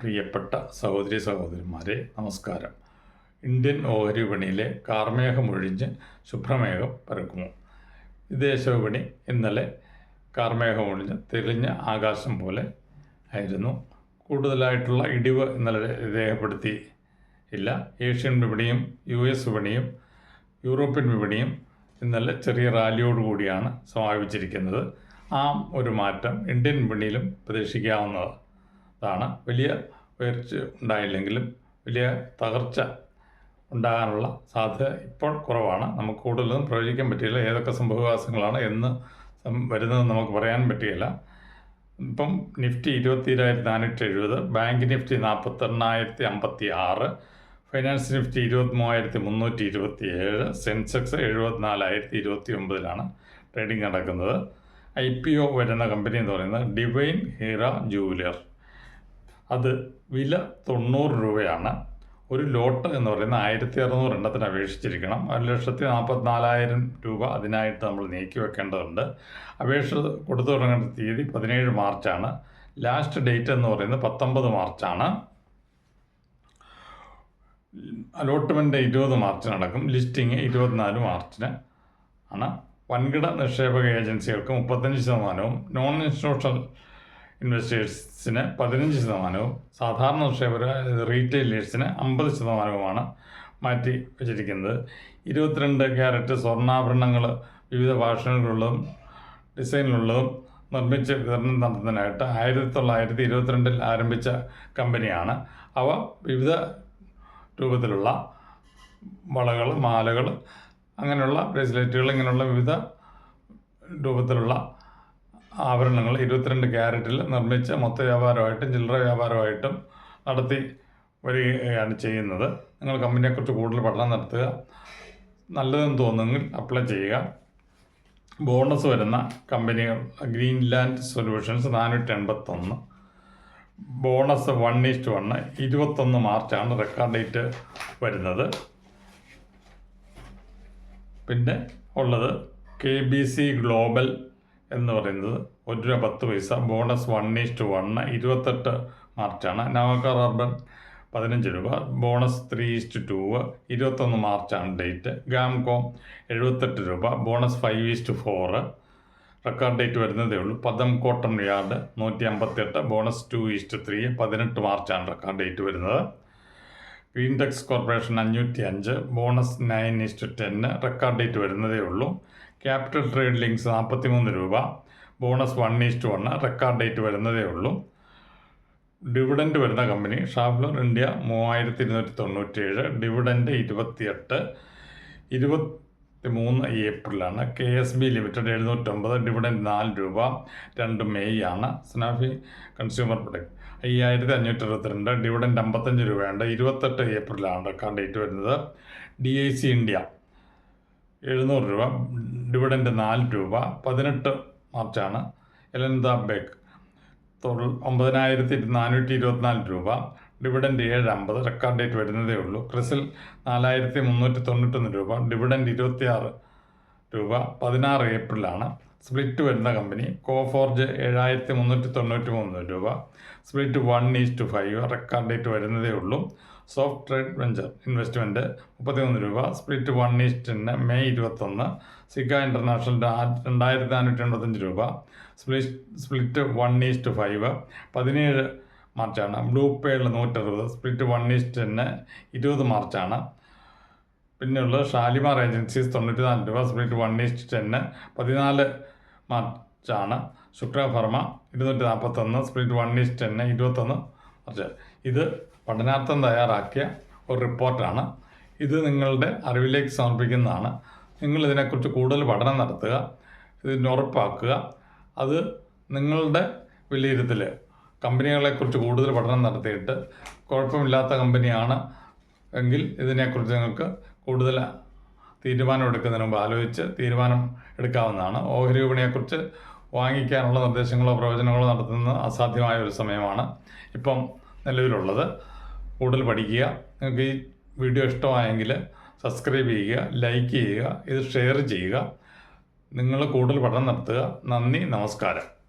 പ്രിയപ്പെട്ട സഹോദരി സഹോദരിമാരെ നമസ്കാരം. ഇന്ത്യൻ ഓഹരി വിപണിയിലെ കാർമേഘം ഒഴിഞ്ഞ് ശുഭ്രമേഘം പരക്കുമോ വിദേശ വിപണി ഇന്നലെ കാർമേഘം ഒഴിഞ്ഞ് തെളിഞ്ഞ ആകാശം പോലെ ആയിരുന്നു. കൂടുതലായിട്ടുള്ള ഇടിവ് ഇന്നലെ രേഖപ്പെടുത്തി ഇല്ല ഏഷ്യൻ വിപണിയും യു എസ് വിപണിയും യൂറോപ്യൻ വിപണിയും ഇന്നലെ ചെറിയ റാലിയോടുകൂടിയാണ് സമാപിച്ചിരിക്കുന്നത്. ആ ഒരു മാറ്റം ഇന്ത്യൻ വിപണിയിലും പ്രതീക്ഷിക്കാവുന്നതാണ്. വലിയ ഉയർച്ച ഉണ്ടായില്ലെങ്കിലും വലിയ തകർച്ച ഉണ്ടാകാനുള്ള സാധ്യത ഇപ്പോൾ കുറവാണ്. നമുക്ക് കൂടുതലൊന്നും പ്രവചിക്കാൻ പറ്റിയില്ല. ഏതൊക്കെ സംഭവവികാസങ്ങളാണ് എന്ന് വരുന്നത് നമുക്ക് പറയാൻ പറ്റിയില്ല. ഇപ്പം നിഫ്റ്റി ഇരുപത്തി ഏഴായിരത്തി നാനൂറ്റി എഴുപത് ബാങ്ക് നിഫ്റ്റി നാൽപ്പത്തെണ്ണായിരത്തി അമ്പത്തി ആറ് ഫൈനാൻസ് നിഫ്റ്റി ഇരുപത്തി മൂവായിരത്തി മുന്നൂറ്റി ഇരുപത്തി ഏഴ് സെൻസെക്സ് എഴുപത്തിനാലായിരത്തി ഇരുപത്തി ഒമ്പതിലാണ് ട്രേഡിംഗ് നടക്കുന്നത്. ഐ പി ഒ വരുന്ന കമ്പനി എന്ന് പറയുന്നത് ഡിവൈൻ ഹീറ ജൂവലർ. അത് വില തൊണ്ണൂറ് രൂപയാണ്. ഒരു ലോട്ട് എന്ന് പറയുന്ന ആയിരത്തി അറുന്നൂറ് എണ്ണത്തിന് അപേക്ഷിച്ചിരിക്കണം. ഒരു ലക്ഷത്തി നാൽപ്പത്തിനാലായിരം രൂപ അതിനായിട്ട് നമ്മൾ നീക്കി വെക്കേണ്ടതുണ്ട്. അപേക്ഷ കൊടുത്തു തുടങ്ങേണ്ട തീയതി പതിനേഴ് മാർച്ചാണ്. ലാസ്റ്റ് ഡേറ്റ് എന്ന് പറയുന്നത് പത്തൊമ്പത് മാർച്ചാണ്. അലോട്ട്മെന്റ് ഇരുപത് മാർച്ച് നടക്കും. ലിസ്റ്റിംഗ് ഇരുപത്തിനാല് മാർച്ചിന് ആണ്. വൻകിട നിക്ഷേപക ഏജൻസികൾക്ക് മുപ്പത്തഞ്ച് ശതമാനവും നോൺ ഇൻസ്റ്റിറ്റ്യൂഷണൽ ഇൻവെസ്റ്റേഴ്സിന് പതിനഞ്ച് ശതമാനവും സാധാരണ നിക്ഷേപര റീറ്റെയിലേഴ്സിന് അമ്പത് ശതമാനവുമാണ് മാറ്റി വെച്ചിരിക്കുന്നത്. ഇരുപത്തിരണ്ട് ക്യാരറ്റ് സ്വർണാഭരണങ്ങൾ വിവിധ ഭാഷകളിലുള്ളതും ഡിസൈനിലുള്ളതും നിർമ്മിച്ച് വിതരണം നടത്തുന്നതിനായിട്ട് ആയിരത്തി തൊള്ളായിരത്തി ഇരുപത്തിരണ്ടിൽ ആരംഭിച്ച കമ്പനിയാണ്. അവ വിവിധ രൂപത്തിലുള്ള വളകൾ മാലകൾ അങ്ങനെയുള്ള ബ്രേസ്ലെറ്റുകൾ ഇങ്ങനെയുള്ള വിവിധ രൂപത്തിലുള്ള ആഭരണങ്ങൾ ഇരുപത്തിരണ്ട് ക്യാരറ്റിൽ നിർമ്മിച്ച് മൊത്ത വ്യാപാരമായിട്ടും ചില്ലറ വ്യാപാരമായിട്ടും നടത്തി വരികയാണ് ചെയ്യുന്നത്. നിങ്ങൾ കമ്പനിയെക്കുറിച്ച് കൂടുതൽ പഠനം നടത്തുക. നല്ലതെന്ന് തോന്നുമെങ്കിൽ അപ്ലൈ ചെയ്യുക. ബോണസ് വരുന്ന കമ്പനികൾ ഗ്രീൻലാൻഡ് സൊല്യൂഷൻസ് നാനൂറ്റി എൺപത്തൊന്ന് ബോണസ് വൺ ഈസ്റ്റ് വണ്ണ് ഇരുപത്തൊന്ന് മാർച്ചാണ് റെക്കോർഡ് ഡേറ്റ് വരുന്നത്. പിന്നെ ഉള്ളത് കെ ബി സി ഗ്ലോബൽ എന്ന് പറയുന്നത് ഒരു രൂപ പത്ത് പൈസ. ബോണസ് വൺ ഈസ്റ്റ് വണ്ണ് ഇരുപത്തെട്ട് മാർച്ചാണ്. നവകർ അർബൻ പതിനഞ്ച് രൂപ. ബോണസ് ത്രീ ഈസ്റ്റ് ടൂ ഇരുപത്തൊന്ന് മാർച്ചാണ് ഡേറ്റ് ഗാംകോം എഴുപത്തെട്ട് രൂപ. Bonus five is to four record date വരുന്നതേ ഉള്ളൂ. പദം കോട്ടൺ യാർഡ് നൂറ്റി അമ്പത്തെട്ട് ബോണസ് ടു ഈസ്റ്റ് ത്രീ പതിനെട്ട് മാർച്ചാണ് റെക്കോർഡ് ഡേറ്റ് വരുന്നത്. ഗ്രീൻടെക്സ് കോർപ്പറേഷൻ അഞ്ഞൂറ്റി അഞ്ച് bonus nine is to ten record date വരുന്നതേ ഉള്ളൂ. ക്യാപിറ്റൽ ട്രേഡ് ലിങ്ക്സ് നാൽപ്പത്തി മൂന്ന് രൂപ. Bonus one is to one record date വരുന്നതേ ഉള്ളൂ. ഡിവിഡൻഡ് വരുന്ന കമ്പനി ഷാഫ്ലർ ഇന്ത്യ മൂവായിരത്തി ഇരുന്നൂറ്റി തൊണ്ണൂറ്റേഴ് ഡിവിഡൻഡ് ഇരുപത്തിയെട്ട് ഇരുപത്തി മൂന്ന് ഏപ്രിലാണ്. കെ എസ് ബി ലിമിറ്റഡ് എഴുന്നൂറ്റൊമ്പത് ഡിവിഡൻഡ് നാല് രൂപ രണ്ട് മെയ് ആണ്. സ്നാഫി കൺസ്യൂമർ പ്രൊഡക്റ്റ് അയ്യായിരത്തി അഞ്ഞൂറ്റി അറുപത്തിരണ്ട് ഡിവിഡൻഡ് അമ്പത്തഞ്ച് രൂപയുണ്ട്. ഇരുപത്തെട്ട് ഏപ്രിലാണ് റെക്കോർഡ് ഡേറ്റ് വരുന്നത്. ഡി ഐ സി ഇന്ത്യ എഴുന്നൂറ് രൂപ ഡിവിഡൻഡ് നാല് രൂപ പതിനെട്ട് മാർച്ചാണ് എലൻദ ബേക്ക്. ഒമ്പതിനായിരത്തി നാനൂറ്റി ഇരുപത്തിനാല് രൂപ. ഡിവിഡൻഡ് ഏഴ് അമ്പത് റെക്കോർഡ് ഡേറ്റ് വരുന്നതേ ഉള്ളൂ. ക്രിസിൽ നാലായിരത്തി മുന്നൂറ്റി തൊണ്ണൂറ്റൊന്ന് രൂപ ഡിവിഡൻഡ് ഇരുപത്തിയാറ് രൂപ പതിനാറ് ഏപ്രിലാണ് സ്പ്ലിറ്റ് വരുന്ന കമ്പനി. കോഫോർജ് ഏഴായിരത്തി മുന്നൂറ്റി തൊണ്ണൂറ്റി മൂന്ന് രൂപ. Split one is to five record date വരുന്നതേ ഉള്ളൂ. സോഫ്റ്റ് ട്രേഡ് വെഞ്ചർ ഇൻവെസ്റ്റ്മെന്റ് മുപ്പത്തിമൂന്ന് രൂപ. സ്പ്ലിറ്റ് വൺ ഈസ്റ്റിന് മെയ് ഇരുപത്തൊന്ന്. സിക്ക ഇന്റർനാഷണൽ രണ്ടായിരത്തി നാനൂറ്റി എൺപത്തഞ്ച് രൂപ. Split split one is to five പതിനേഴ് മാർച്ചാണ്. ബ്ലൂ പേളിൽ നൂറ്ററുപത്. സ്പ്ലിറ്റ് വൺ ഈസ്റ്റിന് ഇരുപത് മാർച്ചാണ്. പിന്നെയുള്ളത് ഷാലിമാർ ഏജൻസീസ് തൊണ്ണൂറ്റി നാല് രൂപ സ്പ്ലിറ്റ് വൺ ഈസ്റ്റ് ടെന്ന് പതിനാല് മാർച്ചാണ്. ശുക്ര ഫർമ ഇരുന്നൂറ്റി നാൽപ്പത്തൊന്ന് split one is to ten ഇരുപത്തൊന്ന് മാർച്ച്. ഇത് പഠനാർത്ഥം തയ്യാറാക്കിയ ഒരു റിപ്പോർട്ടാണ്. ഇത് നിങ്ങളുടെ അറിവിലേക്ക് സമർപ്പിക്കുന്നതാണ്. നിങ്ങൾ ഇതിനെക്കുറിച്ച് കൂടുതൽ പഠനം നടത്തുക ഇതിന് ഉറപ്പാക്കുക. അത് നിങ്ങളുടെ വിലയിരുത്തൽ കമ്പനികളെക്കുറിച്ച് കൂടുതൽ പഠനം നടത്തിയിട്ട് കുഴപ്പമില്ലാത്ത കമ്പനിയാണ് എങ്കിൽ ഇതിനെക്കുറിച്ച് നിങ്ങൾക്ക് കൂടുതൽ തീരുമാനം എടുക്കുന്നതിന് മുമ്പ് ആലോചിച്ച് തീരുമാനം എടുക്കാവുന്നതാണ്. ഓഹരി വിപണിയെക്കുറിച്ച് വാങ്ങിക്കാനുള്ള നിർദ്ദേശങ്ങളോ പ്രവചനങ്ങളോ നടത്തുന്നത് അസാധ്യമായ ഒരു സമയമാണ് ഇപ്പം നിലവിലുള്ളത്. കൂടുതൽ പഠിക്കുക നിങ്ങൾക്ക് ഈ വീഡിയോ ഇഷ്ടമായെങ്കിൽ സബ്സ്ക്രൈബ് ചെയ്യുക ലൈക്ക് ചെയ്യുക ഇത് ഷെയർ ചെയ്യുക. നിങ്ങൾ കൂടുതൽ പഠനം നടത്തുക. നന്ദി നമസ്കാരം.